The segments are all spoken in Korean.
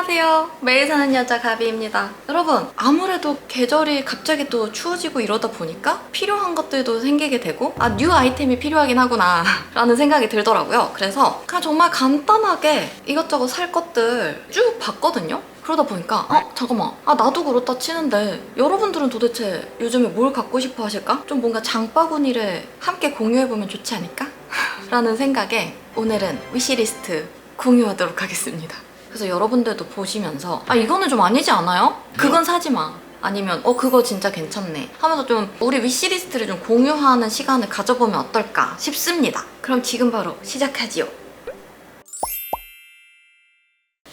안녕하세요. 매일 사는 여자 가비입니다. 여러분, 아무래도 계절이 갑자기 또 추워지고 이러다 보니까 필요한 것들도 생기게 되고, 아, 뉴 아이템이 필요하긴 하구나, 라는 생각이 들더라고요. 그래서 그냥 정말 간단하게 이것저것 살 것들 쭉 봤거든요. 그러다 보니까, 어, 잠깐만. 아, 나도 그렇다 치는데, 여러분들은 도대체 요즘에 뭘 갖고 싶어 하실까? 좀 뭔가 장바구니를 함께 공유해보면 좋지 않을까? 라는 생각에 오늘은 위시리스트 공유하도록 하겠습니다. 그래서 여러분들도 보시면서 아 이거는 좀 아니지 않아요? 그건 사지 마. 아니면 어 그거 진짜 괜찮네 하면서 좀 우리 위시리스트를 좀 공유하는 시간을 가져보면 어떨까 싶습니다. 그럼 지금 바로 시작하지요.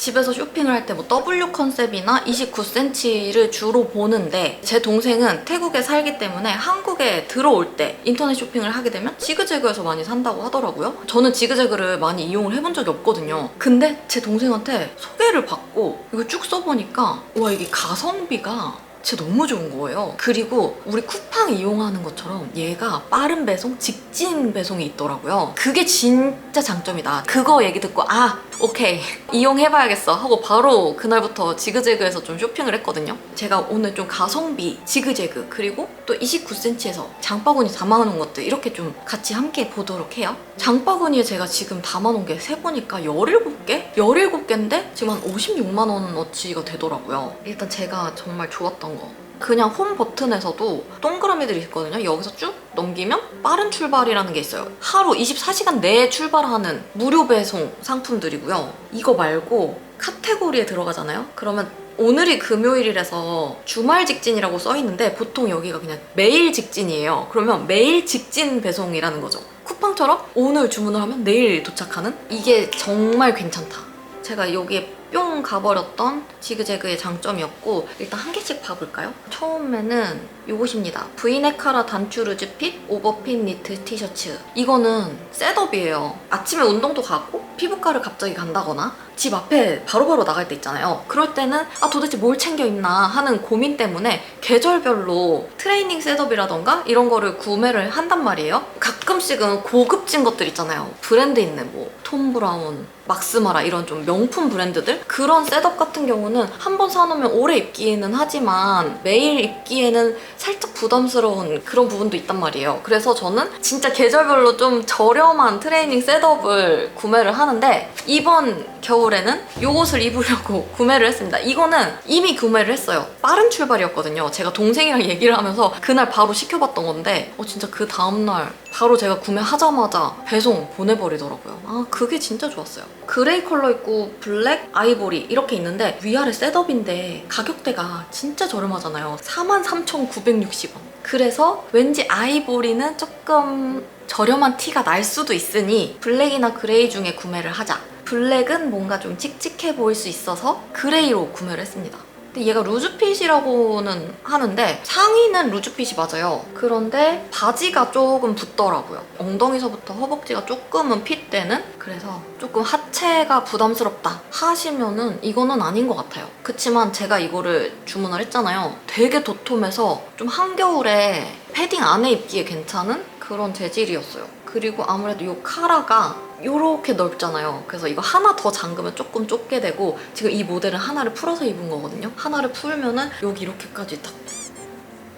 집에서 쇼핑을 할 때 뭐 W 컨셉이나 29cm를 주로 보는데 제 동생은 태국에 살기 때문에 한국에 들어올 때 인터넷 쇼핑을 하게 되면 지그재그에서 많이 산다고 하더라고요. 저는 지그재그를 많이 이용을 해본 적이 없거든요. 근데 제 동생한테 소개를 받고 이거 쭉 써보니까 와 이게 가성비가 진짜 너무 좋은 거예요. 그리고 우리 쿠팡 이용하는 것처럼 얘가 빠른 배송, 직진 배송이 있더라고요. 그게 진짜 장점이다. 그거 얘기 듣고 아 오케이 이용해봐야겠어 하고 바로 그날부터 지그재그에서 좀 쇼핑을 했거든요. 제가 오늘 좀 가성비, 지그재그 그리고 또 29cm에서 장바구니 담아놓은 것들 이렇게 좀 같이 함께 보도록 해요. 장바구니에 제가 지금 담아놓은 게 세보니까 17개? 17개인데 지금 한 56만 원어치가 되더라고요. 일단 제가 정말 좋았던 거 그냥 홈 버튼에서도 동그라미들이 있거든요. 여기서 쭉 넘기면 빠른 출발이라는 게 있어요. 하루 24시간 내에 출발하는 무료 배송 상품들이고요. 이거 말고 카테고리에 들어가잖아요. 그러면 오늘이 금요일이라서 주말 직진이라고 써 있는데 보통 여기가 그냥 매일 직진이에요. 그러면 매일 직진 배송이라는 거죠. 쿠팡처럼 오늘 주문을 하면 내일 도착하는 이게 정말 괜찮다. 제가 여기에 뿅 가버렸던 지그재그의 장점이었고 일단 한 개씩 봐볼까요? 처음에는 이것입니다. 브이네카라 단추 루즈핏 오버핏 니트 티셔츠 이거는 셋업이에요. 아침에 운동도 가고 피부과를 갑자기 간다거나 집 앞에 바로 바로 나갈 때 있잖아요. 그럴 때는 아 도대체 뭘 챙겨 입나 하는 고민 때문에 계절별로 트레이닝 셋업이라던가 이런 거를 구매를 한단 말이에요. 가끔씩은 고급진 것들 있잖아요. 브랜드 있는 뭐 톰 브라운, 막스마라 이런 좀 명품 브랜드들 그런 셋업 같은 경우는 한 번 사놓으면 오래 입기에는 하지만 매일 입기에는 살짝 부담스러운 그런 부분도 있단 말이에요. 그래서 저는 진짜 계절별로 좀 저렴한 트레이닝 셋업을 구매를 하는데 이번 겨울에는 이것을 입으려고 구매를 했습니다. 이거는 이미 구매를 했어요. 빠른 출발이었거든요. 제가 동생이랑 얘기를 하면서 그날 바로 시켜봤던 건데 어, 진짜 그 다음날 바로 제가 구매하자마자 배송 보내버리더라고요. 아 그게 진짜 좋았어요. 그레이 컬러 있고 블랙, 아이보리 이렇게 있는데 위아래 셋업인데 가격대가 진짜 저렴하잖아요. 43,960원. 그래서 왠지 아이보리는 조금 저렴한 티가 날 수도 있으니 블랙이나 그레이 중에 구매를 하자. 블랙은 뭔가 좀 칙칙해 보일 수 있어서 그레이로 구매를 했습니다. 근데 얘가 루즈핏이라고는 하는데 상의는 루즈핏이 맞아요. 그런데 바지가 조금 붙더라고요. 엉덩이서부터 허벅지가 조금은 핏되는 그래서 조금 하체가 부담스럽다 하시면은 이거는 아닌 것 같아요. 그치만 제가 이거를 주문을 했잖아요. 되게 도톰해서 좀 한겨울에 패딩 안에 입기에 괜찮은 그런 재질이었어요. 그리고 아무래도 이 카라가 이렇게 넓잖아요. 그래서 이거 하나 더 잠그면 조금 좁게 되고 지금 이 모델은 하나를 풀어서 입은 거거든요. 하나를 풀면은 여기 이렇게까지 딱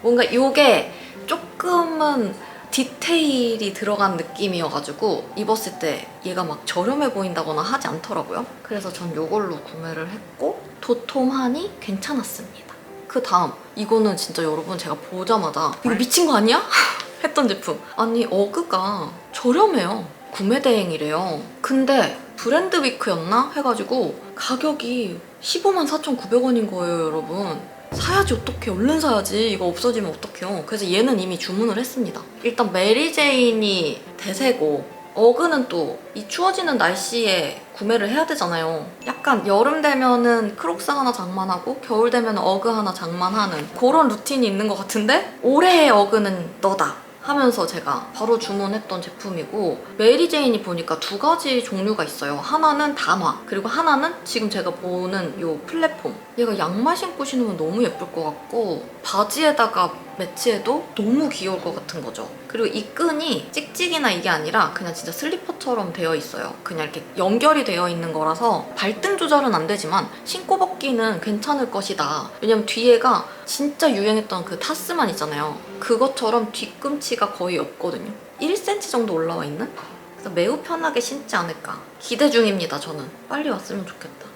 뭔가 이게 조금은 디테일이 들어간 느낌이어가지고 입었을 때 얘가 막 저렴해 보인다거나 하지 않더라고요. 그래서 전 이걸로 구매를 했고 도톰하니 괜찮았습니다. 그 다음 이거는 진짜 여러분 제가 보자마자 이거 미친 거 아니야? 했던 제품. 아니 어그가 저렴해요. 구매 대행이래요. 근데 브랜드 위크였나? 해가지고 가격이 15만 4,900원인 거예요, 여러분. 사야지 어떡해. 얼른 사야지. 이거 없어지면 어떡해요. 그래서 얘는 이미 주문을 했습니다. 일단 메리제인이 대세고 어그는 또 이 추워지는 날씨에 구매를 해야 되잖아요. 약간 여름 되면은 크록스 하나 장만하고 겨울 되면 어그 하나 장만하는 그런 루틴이 있는 것 같은데 올해의 어그는 너다 하면서 제가 바로 주문했던 제품이고 메리제인이 보니까 두 가지 종류가 있어요. 하나는 단화 그리고 하나는 지금 제가 보는 이 플랫폼 얘가 양말 신고 신으면 너무 예쁠 것 같고 바지에다가 매치해도 너무 귀여울 것 같은 거죠. 그리고 이 끈이 찍찍이나 이게 아니라 그냥 진짜 슬리퍼처럼 되어 있어요. 그냥 이렇게 연결이 되어 있는 거라서 발등 조절은 안 되지만 신고 벗기는 괜찮을 것이다. 왜냐면 뒤에가 진짜 유행했던 그 타스만 있잖아요. 그것처럼 뒤꿈치가 거의 없거든요. 1cm 정도 올라와 있는? 그래서 매우 편하게 신지 않을까. 기대 중입니다, 저는. 빨리 왔으면 좋겠다.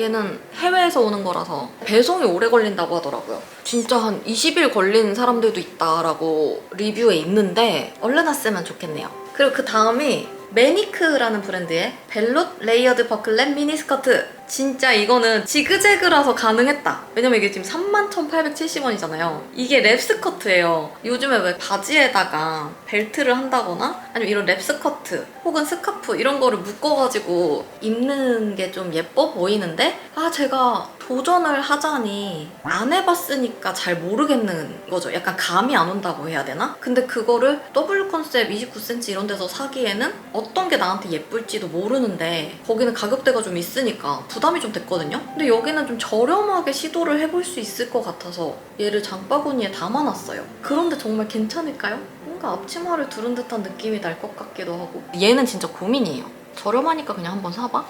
얘는 해외에서 오는 거라서 배송이 오래 걸린다고 하더라고요. 진짜 한 20일 걸린 사람들도 있다라고 리뷰에 있는데 얼른 왔으면 좋겠네요. 그리고 그 다음이 매니크라는 브랜드의 벨롯 레이어드 버클렛 미니스커트. 진짜 이거는 지그재그라서 가능했다. 왜냐면 이게 지금 31,870원이잖아요. 이게 랩스커트예요. 요즘에 왜 바지에다가 벨트를 한다거나 아니면 이런 랩스커트 혹은 스카프 이런 거를 묶어가지고 입는 게 좀 예뻐 보이는데 아 제가 도전을 하자니 안 해봤으니까 잘 모르겠는 거죠. 약간 감이 안 온다고 해야 되나? 근데 그거를 W 컨셉 29cm 이런 데서 사기에는 어떤 게 나한테 예쁠지도 모르는데 거기는 가격대가 좀 있으니까 이 좀 됐거든요. 근데 여기는 좀 저렴하게 시도를 해볼 수 있을 것 같아서 얘를 장바구니에 담아놨어요. 그런데 정말 괜찮을까요? 뭔가 앞치마를 두른 듯한 느낌이 날 것 같기도 하고 얘는 진짜 고민이에요. 저렴하니까 그냥 한번 사봐.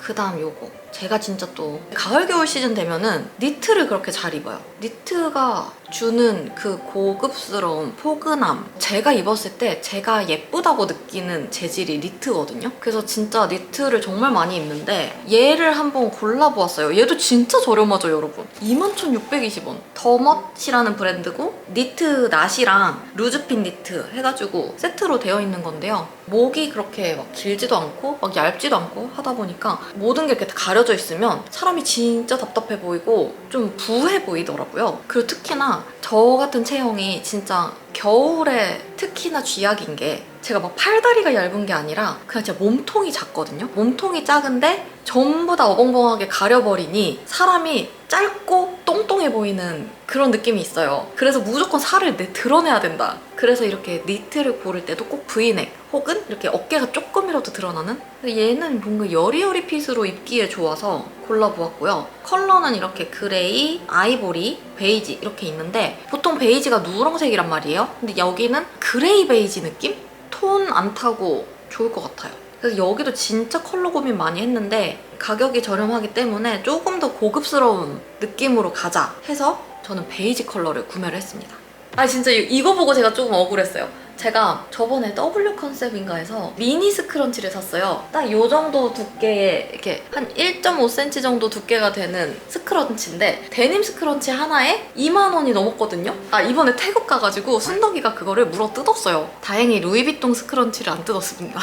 그 다음 요거 제가 진짜 또 가을 겨울 시즌 되면은 니트를 그렇게 잘 입어요 니트가 주는 그 고급스러운 포근함. 제가 입었을 때 제가 예쁘다고 느끼는 재질이 니트거든요. 그래서 진짜 니트를 정말 많이 입는데 얘를 한번 골라보았어요. 얘도 진짜 저렴하죠 여러분? 21,620원. 더멋이라는 브랜드고 니트 낫이랑 루즈핏 니트 해가지고 세트로 되어 있는 건데요. 목이 그렇게 막 길지도 않고 막 얇지도 않고 하다 보니까 모든 게 이렇게 가려져 있으면 사람이 진짜 답답해 보이고 좀 부해 보이더라고요. 그리고 특히나 저 같은 체형이 진짜 겨울에 특히나 쥐약인 게 제가 막 팔다리가 얇은 게 아니라 그냥 진짜 몸통이 작거든요. 몸통이 작은데 전부 다 어벙벙하게 가려버리니 사람이 짧고 똥똥해 보이는 그런 느낌이 있어요. 그래서 무조건 살을 내 드러내야 된다. 그래서 이렇게 니트를 고를 때도 꼭 브이넥 혹은 이렇게 어깨가 조금이라도 드러나는? 얘는 뭔가 여리여리 핏으로 입기에 좋아서 골라보았고요. 컬러는 이렇게 그레이, 아이보리, 베이지 이렇게 있는데 보통 베이지가 누렁색이란 말이에요. 근데 여기는 그레이 베이지 느낌? 톤 안 타고 좋을 것 같아요. 그래서 여기도 진짜 컬러 고민 많이 했는데 가격이 저렴하기 때문에 조금 더 고급스러운 느낌으로 가자 해서 저는 베이지 컬러를 구매를 했습니다. 아 진짜 이- 이거 보고 제가 조금 억울했어요. 제가 저번에 W 컨셉인가 해서 미니 스크런치를 샀어요. 딱 요 정도 두께의 이렇게 한 1.5cm 정도 두께가 되는 스크런치인데 데님 스크런치 하나에 2만 원이 넘었거든요. 아 이번에 태국 가가지고 순덕이가 그거를 물어 뜯었어요. 다행히 루이비통 스크런치를 안 뜯었습니다.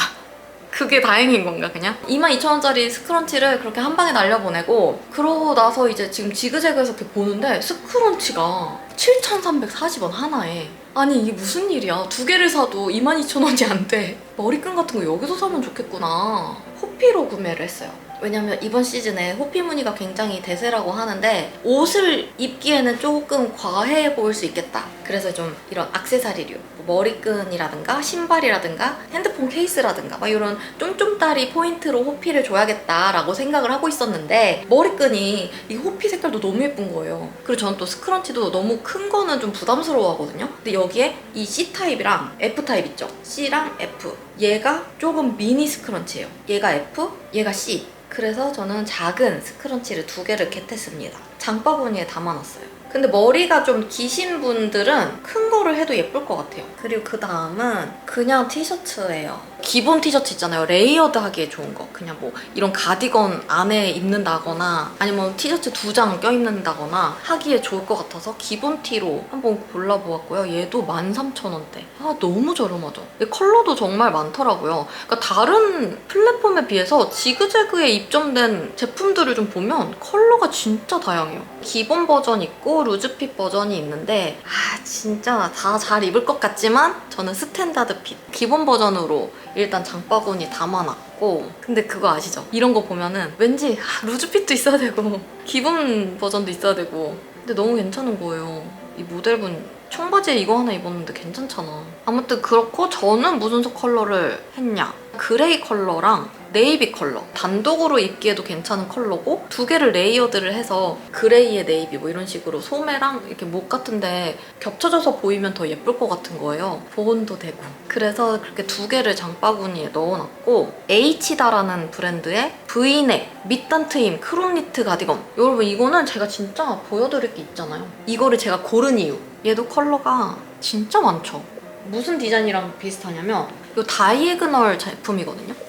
그게 다행인 건가 그냥? 22,000원짜리 스크런치를 그렇게 한 방에 날려보내고 그러고 나서 이제 지금 지그재그에서 이렇게 보는데 스크런치가 7,340원 하나에. 아니 이게 무슨 일이야? 두 개를 사도 22,000원이 안 돼. 머리끈 같은 거 여기서 사면 좋겠구나. 호피로 구매를 했어요 왜냐면 이번 시즌에 호피 무늬가 굉장히 대세라고 하는데 옷을 입기에는 조금 과해 보일 수 있겠다. 그래서 좀 이런 악세사리류, 뭐 머리끈이라든가 신발이라든가 핸드폰 케이스라든가 막 이런 쫌쫌따리 포인트로 호피를 줘야겠다라고 생각을 하고 있었는데 머리끈이 이 호피 색깔도 너무 예쁜 거예요. 그리고 저는 또 스크런치도 너무 큰 거는 좀 부담스러워 하거든요. 근데 여기에 이 C타입이랑 F타입 있죠? C랑 F. 얘가 조금 미니 스크런치예요. 얘가 F, 얘가 C. 그래서 저는 작은 스크런치를 두 개를 겟했습니다. 장바구니에 담아놨어요. 근데 머리가 좀 기신 분들은 큰 거를 해도 예쁠 것 같아요. 그리고 그 다음은 그냥 티셔츠예요. 기본 티셔츠 있잖아요. 레이어드 하기에 좋은 거. 그냥 뭐 이런 가디건 안에 입는다거나 아니면 티셔츠 두 장 껴입는다거나 하기에 좋을 것 같아서 기본 티로 한번 골라보았고요. 얘도 13,000원대. 아 너무 저렴하죠. 컬러도 정말 많더라고요. 그러니까 다른 플랫폼에 비해서 지그재그에 입점된 제품들을 좀 보면 컬러가 진짜 다양해요. 기본 버전 있고 루즈핏 버전이 있는데 아 진짜 다 잘 입을 것 같지만 저는 스탠다드 핏 기본 버전으로 일단 장바구니 담아놨고 근데 그거 아시죠? 이런 거 보면은 왠지 아, 루즈핏도 있어야 되고 기본 버전도 있어야 되고 근데 너무 괜찮은 거예요. 이 모델분 청바지에 이거 하나 입었는데 괜찮잖아. 아무튼 그렇고 저는 무슨 색 컬러를 했냐. 그레이 컬러랑 네이비 컬러. 단독으로 입기에도 괜찮은 컬러고 두 개를 레이어드를 해서 그레이에 네이비 뭐 이런 식으로 소매랑 이렇게 목 같은데 겹쳐져서 보이면 더 예쁠 것 같은 거예요. 보온도 되고. 그래서 그렇게 두 개를 장바구니에 넣어놨고 H다라는 브랜드의 V넥 밑단 트임 크롭 니트 가디건. 여러분 이거는 제가 진짜 보여드릴 게 있잖아요. 이거를 제가 고른 이유. 얘도 컬러가 진짜 많죠. 무슨 디자인이랑 비슷하냐면 이 다이애그널 제품이거든요.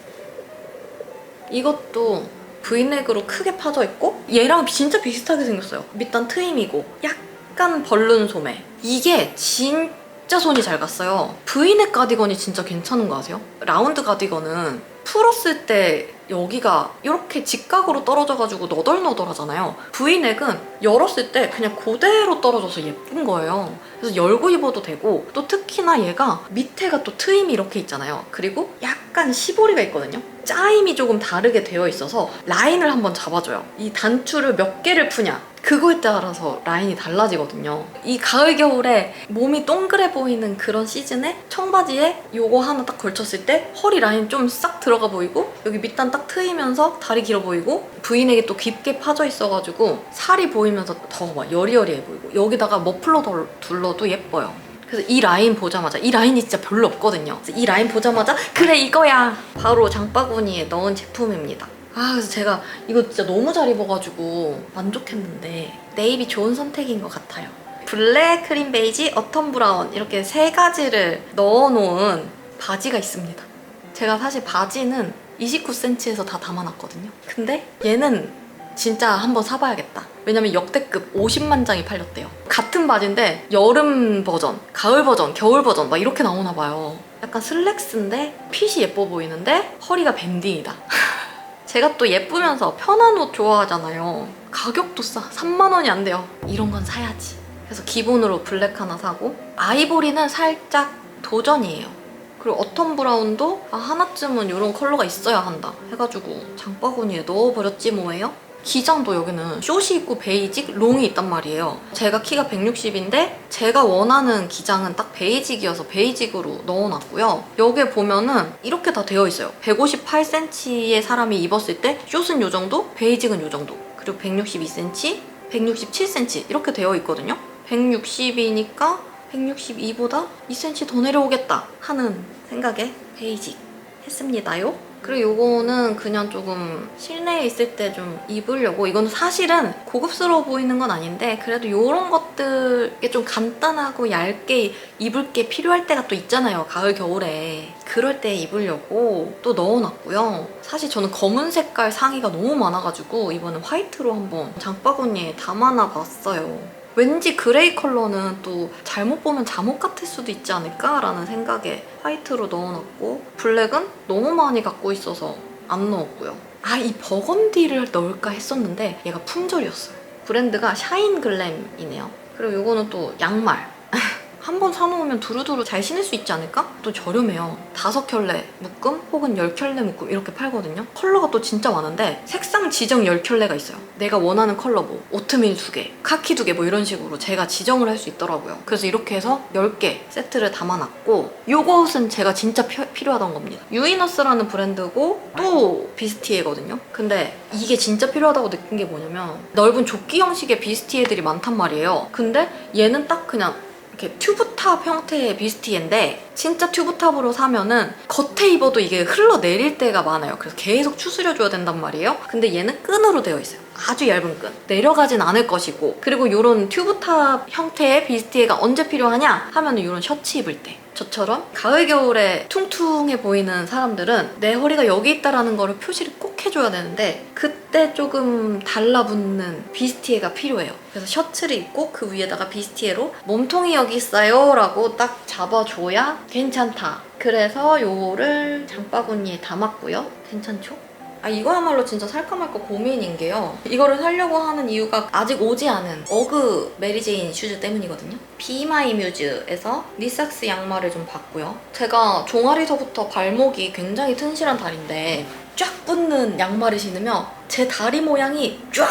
이것도 V넥으로 크게 파져 있고 얘랑 진짜 비슷하게 생겼어요. 밑단 트임이고 약간 벌룬 소매. 이게 진짜 손이 잘 갔어요. V넥 가디건이 진짜 괜찮은 거 아세요? 라운드 가디건은 풀었을 때 여기가 이렇게 직각으로 떨어져가지고 너덜너덜하잖아요. V넥은 열었을 때 그냥 그대로 떨어져서 예쁜 거예요. 그래서 열고 입어도 되고 또 특히나 얘가 밑에가 또 트임이 이렇게 있잖아요. 그리고 약간 시보리가 있거든요. 짜임이 조금 다르게 되어 있어서 라인을 한번 잡아줘요. 이 단추를 몇 개를 푸냐 그거에 따라서 라인이 달라지거든요. 이 가을 겨울에 몸이 동그래 보이는 그런 시즌에 청바지에 요거 하나 딱 걸쳤을 때 허리 라인 좀 싹 들어가 보이고 여기 밑단 딱 트이면서 다리 길어 보이고 V넥이 또 깊게 파져 있어가지고 살이 보이면서 더 막 여리여리해 보이고 여기다가 머플러 덜- 둘러도 예뻐요. 그래서 이 라인 보자마자 이 라인이 진짜 별로 없거든요. 이 라인 보자마자 그래 이거야 바로 장바구니에 넣은 제품입니다. 아 그래서 제가 이거 진짜 너무 잘 입어가지고 만족했는데 네이비 좋은 선택인 것 같아요. 블랙, 크림 베이지, 어텀 브라운 이렇게 세 가지를 넣어놓은 바지가 있습니다. 제가 사실 바지는 29cm에서 다 담아놨거든요. 근데 얘는 진짜 한번 사봐야겠다. 왜냐면 역대급 50만 장이 팔렸대요. 같은 바지인데 여름 버전, 가을 버전, 겨울 버전 막 이렇게 나오나 봐요. 약간 슬랙스인데 핏이 예뻐 보이는데 허리가 밴딩이다. 제가 또 예쁘면서 편한 옷 좋아하잖아요. 가격도 싸. 3만 원이 안 돼요. 이런 건 사야지. 그래서 기본으로 블랙 하나 사고 아이보리는 살짝 도전이에요. 그리고 어텀 브라운도 아, 하나쯤은 이런 컬러가 있어야 한다 해가지고 장바구니에 넣어버렸지 뭐예요? 기장도 여기는 숏이 있고 베이직, 롱이 있단 말이에요. 제가 키가 160인데 제가 원하는 기장은 딱 베이직이어서 베이직으로 넣어놨고요. 여기에 보면은 이렇게 다 되어 있어요. 158cm의 사람이 입었을 때 숏은 요 정도, 베이직은 요 정도. 그리고 162cm, 167cm 이렇게 되어 있거든요. 160이니까 162보다 2cm 더 내려오겠다 하는 생각에 베이직 했습니다요. 그리고 요거는 그냥 조금 실내에 있을 때 좀 입으려고. 이거는 사실은 고급스러워 보이는 건 아닌데 그래도 요런 것들 이게 좀 간단하고 얇게 입을 게 필요할 때가 또 있잖아요 가을 겨울에. 그럴 때 입으려고 또 넣어놨고요. 사실 저는 검은 색깔 상의가 너무 많아가지고 이번엔 화이트로 한번 장바구니에 담아놔 봤어요 왠지 그레이 컬러는 또 잘못 보면 잠옷 같을 수도 있지 않을까라는 생각에 화이트로 넣어놨고 블랙은 너무 많이 갖고 있어서 안 넣었고요. 아 이 버건디를 넣을까 했었는데 얘가 품절이었어요. 브랜드가 샤인 글램이네요. 그리고 이거는 또 양말. 한 번 사놓으면 두루두루 잘 신을 수 있지 않을까? 또 저렴해요. 다섯 켤레 묶음 혹은 열 켤레 묶음 이렇게 팔거든요. 컬러가 또 진짜 많은데 색상 지정 열 켤레가 있어요. 내가 원하는 컬러 뭐 오트밀 두 개, 카키 두 개 뭐 이런 식으로 제가 지정을 할 수 있더라고요. 그래서 이렇게 해서 10개 세트를 담아놨고 요것은 제가 진짜 피- 필요하던 겁니다. 유이너스라는 브랜드고 또 비스티에거든요. 근데 이게 진짜 필요하다고 느낀 게 뭐냐면 넓은 조끼 형식의 비스티에들이 많단 말이에요. 근데 얘는 딱 그냥 이렇게 튜브탑 형태의 비스티인데 진짜 튜브탑으로 사면은 겉에 입어도 이게 흘러내릴 때가 많아요. 그래서 계속 추스려줘야 된단 말이에요. 근데 얘는 끈으로 되어 있어요. 아주 얇은 끈. 내려가진 않을 것이고 그리고 이런 튜브탑 형태의 비스티가 언제 필요하냐 하면은 이런 셔츠 입을 때 저처럼 가을 겨울에 퉁퉁해 보이는 사람들은 내 허리가 여기 있다라는 거를 표시를 꼭 해줘야 되는데 그때 조금 달라붙는 비스티에가 필요해요. 그래서 셔츠를 입고 그 위에다가 비스티에로 몸통이 여기 있어요 라고 딱 잡아줘야 괜찮다. 그래서 요거를 장바구니에 담았고요. 괜찮죠? 아 이거야말로 진짜 살까 말까 고민인 게요. 이거를 사려고 하는 이유가 아직 오지 않은 어그 메리제인 슈즈 때문이거든요. 비마이 뮤즈에서 니삭스 양말을 좀 봤고요. 제가 종아리서부터 발목이 굉장히 튼실한 다리인데 쫙 붙는 양말을 신으면 제 다리 모양이 쫙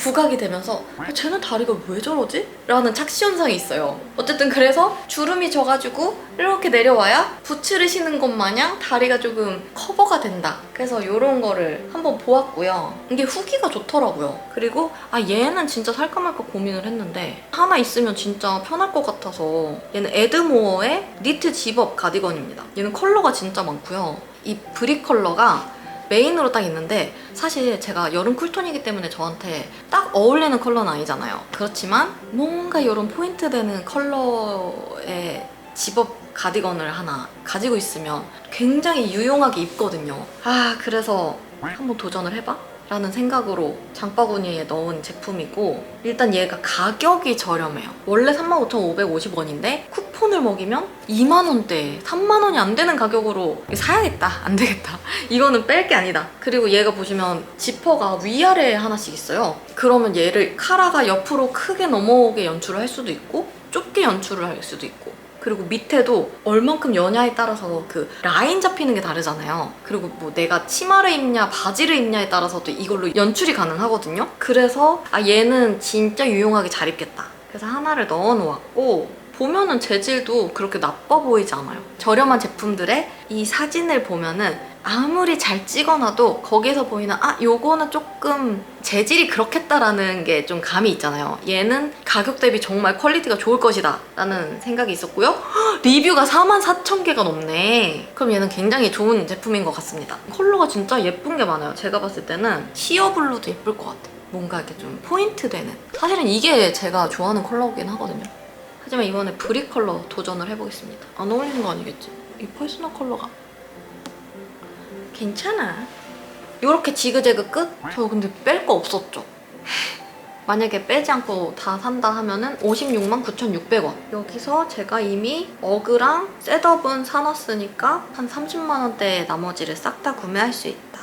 부각이 되면서 아, 쟤는 다리가 왜 저러지? 라는 착시 현상이 있어요. 어쨌든 그래서 주름이 져가지고 이렇게 내려와야 부츠를 신은 것 마냥 다리가 조금 커버가 된다. 그래서 이런 거를 한번 보았고요. 이게 후기가 좋더라고요. 그리고 아 얘는 진짜 살까 말까 고민을 했는데 하나 있으면 진짜 편할 것 같아서 얘는 에드모어의 니트 집업 가디건입니다. 얘는 컬러가 진짜 많고요. 이 브릭 컬러가 메인으로 딱 있는데 사실 제가 여름 쿨톤이기 때문에 저한테 딱 어울리는 컬러는 아니잖아요. 그렇지만 뭔가 이런 포인트 되는 컬러의 집업 가디건을 하나 가지고 있으면 굉장히 유용하게 입거든요. 아 그래서 한번 도전을 해봐? 라는 생각으로 장바구니에 넣은 제품이고 일단 얘가 가격이 저렴해요. 원래 35,550원인데 쿠폰을 먹이면 2만 원대, 3만 원이 안 되는 가격으로 사야겠다. 안 되겠다. 이거는 뺄 게 아니다. 그리고 얘가 보시면 지퍼가 위아래에 하나씩 있어요. 그러면 얘를 카라가 옆으로 크게 넘어오게 연출을 할 수도 있고 좁게 연출을 할 수도 있고 그리고 밑에도 얼만큼 여냐에 따라서 그 라인 잡히는 게 다르잖아요. 그리고 뭐 내가 치마를 입냐 바지를 입냐에 따라서도 이걸로 연출이 가능하거든요. 그래서 아 얘는 진짜 유용하게 잘 입겠다. 그래서 하나를 넣어 놓았고 보면은 재질도 그렇게 나빠 보이지 않아요. 저렴한 제품들의 이 사진을 보면은 아무리 잘 찍어놔도 거기서 보이는 아 요거는 조금 재질이 그렇겠다라는 게 좀 감이 있잖아요. 얘는 가격 대비 정말 퀄리티가 좋을 것이다 라는 생각이 있었고요. 헉, 리뷰가 44,000개가 넘네. 그럼 얘는 굉장히 좋은 제품인 것 같습니다. 컬러가 진짜 예쁜 게 많아요. 제가 봤을 때는 시어 블루도 예쁠 것 같아. 뭔가 이렇게 좀 포인트 되는. 사실은 이게 제가 좋아하는 컬러긴 하거든요. 하지만 이번에 브릭 컬러 도전을 해보겠습니다. 안 어울리는 거 아니겠지? 이 퍼스널 컬러가 괜찮아. 이렇게 지그재그 끝? 저 근데 뺄 거 없었죠? 만약에 빼지 않고 다 산다 하면은 56만 9,600원. 여기서 제가 이미 어그랑 셋업은 사놨으니까 한 30만 원대 나머지를 싹 다 구매할 수 있다.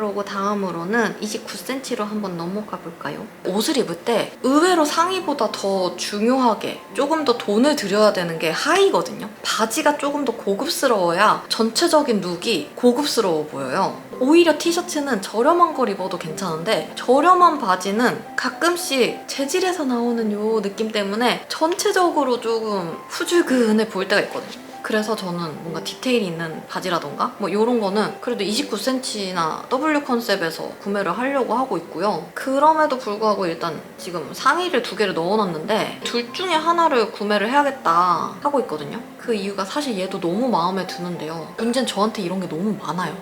그러고 다음으로는 29cm로 한번 넘어가 볼까요? 옷을 입을 때 의외로 상의보다 더 중요하게 조금 더 돈을 들여야 되는 게 하의거든요. 바지가 조금 더 고급스러워야 전체적인 룩이 고급스러워 보여요. 오히려 티셔츠는 저렴한 걸 입어도 괜찮은데 저렴한 바지는 가끔씩 재질에서 나오는 요 느낌 때문에 전체적으로 조금 후줄근해 보일 때가 있거든요. 그래서 저는 뭔가 디테일이 있는 바지라던가 뭐 이런 거는 그래도 29cm나 W 컨셉에서 구매를 하려고 하고 있고요. 그럼에도 불구하고 일단 지금 상의를 두 개를 넣어놨는데 둘 중에 하나를 구매를 해야겠다 하고 있거든요. 그 이유가 사실 얘도 너무 마음에 드는데요. 문제는 저한테 이런 게 너무 많아요.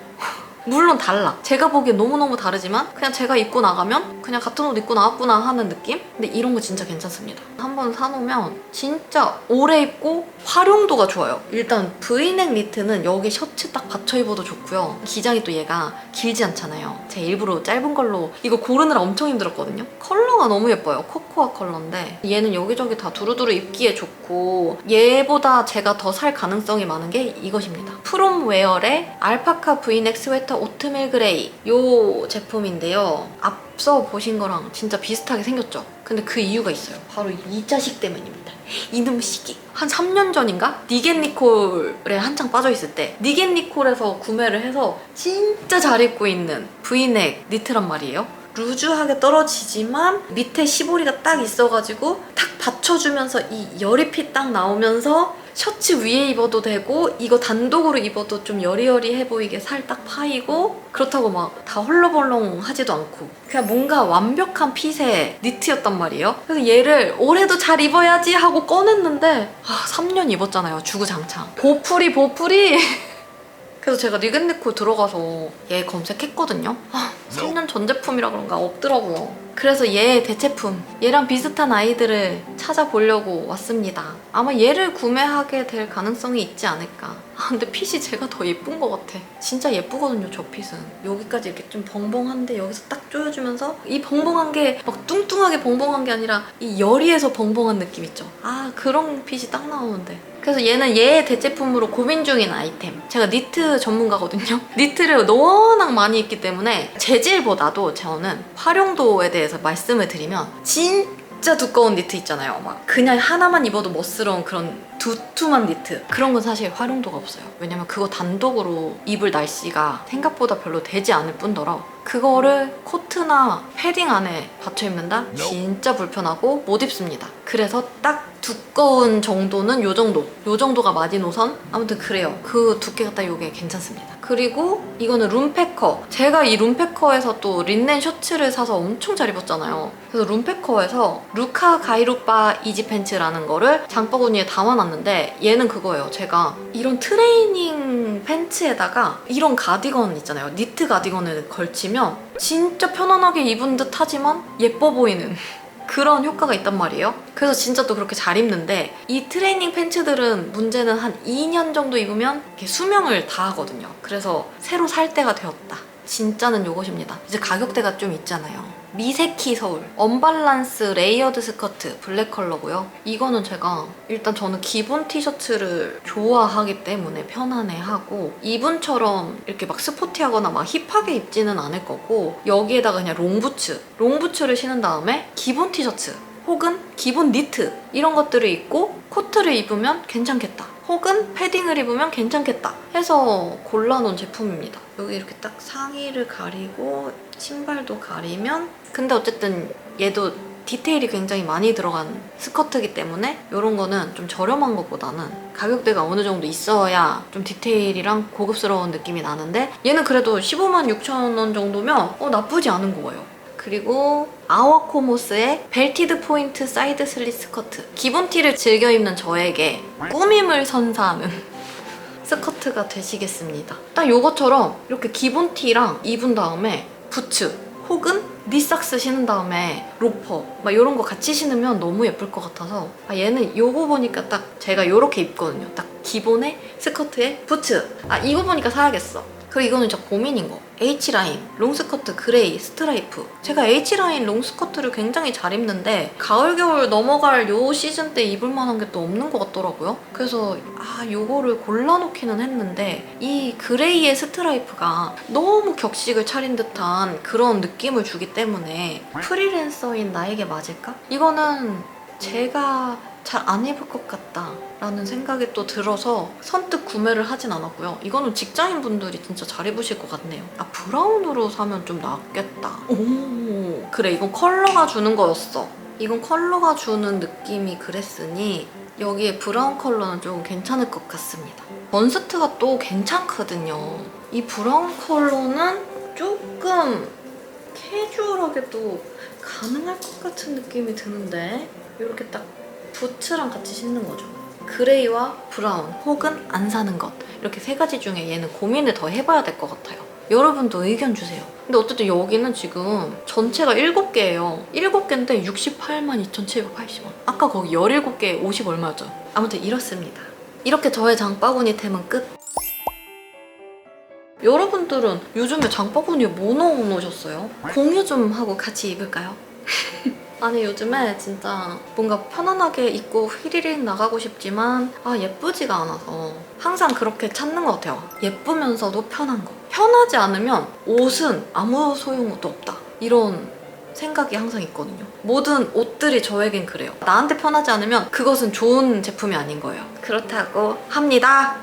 물론 달라. 제가 보기엔 너무너무 다르지만 그냥 제가 입고 나가면 그냥 같은 옷 입고 나왔구나 하는 느낌? 근데 이런 거 진짜 괜찮습니다. 한 번 사놓으면 진짜 오래 입고 활용도가 좋아요. 일단 브이넥 니트는 여기 셔츠 딱 받쳐 입어도 좋고요. 기장이 또 얘가 길지 않잖아요. 제가 일부러 짧은 걸로 이거 고르느라 엄청 힘들었거든요. 컬러가 너무 예뻐요. 코코아 컬러인데 얘는 여기저기 다 두루두루 입기에 좋고 얘보다 제가 더 살 가능성이 많은 게 이것입니다. 프롬웨어의 알파카 브이넥 스웨터 오트밀 그레이 요 제품인데요. 앞서 보신 거랑 진짜 비슷하게 생겼죠? 근데 그 이유가 있어요. 바로 이 자식 때문입니다. 이놈 시기. 한 3년 전인가? 니겐 니콜에 한창 빠져있을 때 니겐 니콜에서 구매를 해서 진짜 잘 입고 있는 브이넥 니트란 말이에요. 루즈하게 떨어지지만 밑에 시보리가 딱 있어가지고 탁 받쳐주면서 이 열잎이 딱 나오면서 셔츠 위에 입어도 되고 이거 단독으로 입어도 좀 여리여리해 보이게 살 딱 파이고 그렇다고 막 다 헐렁벌렁 하지도 않고 그냥 뭔가 완벽한 핏의 니트였단 말이에요. 그래서 얘를 올해도 잘 입어야지 하고 꺼냈는데 아 3년 입었잖아요. 주구장창. 보풀이 보풀이 그래서 제가 리겐니코 들어가서 얘 검색했거든요. 아, 3년 전 제품이라 그런가 없더라고요. 그래서 얘 대체품, 얘랑 비슷한 아이들을 찾아보려고 왔습니다. 아마 얘를 구매하게 될 가능성이 있지 않을까. 아, 근데 핏이 제가 더 예쁜 것 같아. 진짜 예쁘거든요, 저 핏은. 여기까지 이렇게 좀 벙벙한데 여기서 딱 조여주면서 이 벙벙한 게 막 뚱뚱하게 벙벙한 게 아니라 이 여리에서 벙벙한 느낌 있죠. 아, 그런 핏이 딱 나오는데. 그래서 얘는 얘 대체품으로 고민 중인 아이템. 제가 니트 전문가거든요. 니트를 워낙 많이 입기 때문에 재질보다도 저는 활용도에 대해서 말씀을 드리면 진짜 두꺼운 니트 있잖아요. 막 그냥 하나만 입어도 멋스러운 그런 두툼한 니트. 그런 건 사실 활용도가 없어요. 왜냐면 그거 단독으로 입을 날씨가 생각보다 별로 되지 않을 뿐더러 그거를 코트나 패딩 안에 받쳐 입는다? 진짜 불편하고 못 입습니다. 그래서 딱 두꺼운 정도는 요 정도. 요 정도가 마지노선? 아무튼 그래요. 그 두께가 딱 요게 괜찮습니다. 그리고 이거는 룸패커. 제가 이 룸패커에서 또 린넨 셔츠를 사서 엄청 잘 입었잖아요. 그래서 룸패커에서 루카 가이루빠 이지 팬츠라는 거를 장바구니에 담아놨는데 얘는 그거예요. 제가 이런 트레이닝 팬츠에다가 이런 가디건 있잖아요. 니트 가디건을 걸치면 진짜 편안하게 입은 듯 하지만 예뻐 보이는 그런 효과가 있단 말이에요. 그래서 진짜 또 그렇게 잘 입는데 이 트레이닝 팬츠들은 문제는 한 2년 정도 입으면 수명을 다 하거든요. 그래서 새로 살 때가 되었다. 진짜는 요것입니다. 이제 가격대가 좀 있잖아요. 미세키 서울 언발란스 레이어드 스커트 블랙 컬러고요. 이거는 제가 일단 저는 기본 티셔츠를 좋아하기 때문에 편안해하고 이분처럼 이렇게 막 스포티하거나 막 힙하게 입지는 않을 거고 여기에다가 그냥 롱부츠 롱부츠를 신은 다음에 기본 티셔츠 혹은 기본 니트 이런 것들을 입고 코트를 입으면 괜찮겠다. 혹은 패딩을 입으면 괜찮겠다 해서 골라놓은 제품입니다. 여기 이렇게 딱 상의를 가리고 신발도 가리면 근데 어쨌든 얘도 디테일이 굉장히 많이 들어간 스커트이기 때문에 이런 거는 좀 저렴한 것보다는 가격대가 어느 정도 있어야 좀 디테일이랑 고급스러운 느낌이 나는데 얘는 그래도 15만 6천 원 정도면 어, 나쁘지 않은 거예요. 그리고 아워코모스의 벨티드 포인트 사이드 슬릿 스커트. 기본 티를 즐겨 입는 저에게 꾸밈을 선사하는 스커트가 되시겠습니다. 딱 요것처럼 이렇게 기본 티랑 입은 다음에 부츠 혹은 니삭스 신은 다음에 로퍼 막 이런 거 같이 신으면 너무 예쁠 것 같아서. 아 얘는 요거 보니까 딱 제가 요렇게 입거든요. 딱 기본의 스커트에 부츠. 아 이거 보니까 사야겠어 그리고 이거는 진짜 고민인 거. H라인, 롱스커트, 그레이, 스트라이프. 제가 H라인 롱스커트를 굉장히 잘 입는데 가을 겨울 넘어갈 요 시즌 때 입을 만한 게 또 없는 것 같더라고요. 그래서 아 요거를 골라놓기는 했는데 이 그레이의 스트라이프가 너무 격식을 차린 듯한 그런 느낌을 주기 때문에 프리랜서인 나에게 맞을까? 이거는 제가 잘 안 입을 것 같다 라는 생각이 또 들어서 선뜻 구매를 하진 않았고요. 이거는 직장인 분들이 진짜 잘 입으실 것 같네요. 아 브라운으로 사면 좀 낫겠다. 오. 그래 이건 컬러가 주는 거였어. 이건 컬러가 주는 느낌이 그랬으니 여기에 브라운 컬러는 좀 괜찮을 것 같습니다. 번스트가 또 괜찮거든요. 이 브라운 컬러는 조금 캐주얼하게도 가능할 것 같은 느낌이 드는데 이렇게 딱 부츠랑 같이 신는 거죠. 그레이와 브라운 혹은 안 사는 것 이렇게 세 가지 중에 얘는 고민을 더 해봐야 될 것 같아요. 여러분도 의견 주세요. 근데 어쨌든 여기는 지금 전체가 7개예요. 7개인데 68만 2,780원. 아까 거기 17개에 50 얼마였죠? 아무튼 이렇습니다. 이렇게 저의 장바구니 템은 끝. 여러분들은 요즘에 장바구니에 뭐 넣어놓으셨어요? 공유 좀 하고 같이 입을까요? 아니 요즘에 진짜 뭔가 편안하게 입고 휘리릭 나가고 싶지만 아 예쁘지가 않아서 항상 그렇게 찾는 것 같아요. 예쁘면서도 편한 거. 편하지 않으면 옷은 아무 소용도 없다. 이런 생각이 항상 있거든요. 모든 옷들이 저에겐 그래요. 나한테 편하지 않으면 그것은 좋은 제품이 아닌 거예요. 그렇다고 합니다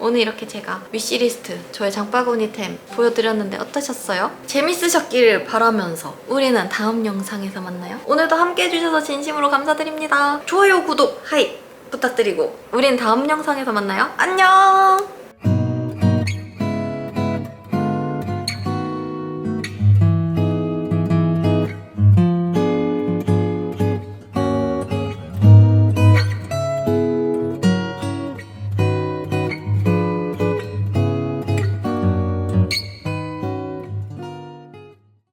오늘 이렇게 제가 위시리스트 저의 장바구니템 보여드렸는데 어떠셨어요? 재밌으셨기를 바라면서 우리는 다음 영상에서 만나요. 오늘도 함께 해주셔서 진심으로 감사드립니다. 좋아요, 구독, 하이 부탁드리고 우린 다음 영상에서 만나요. 안녕!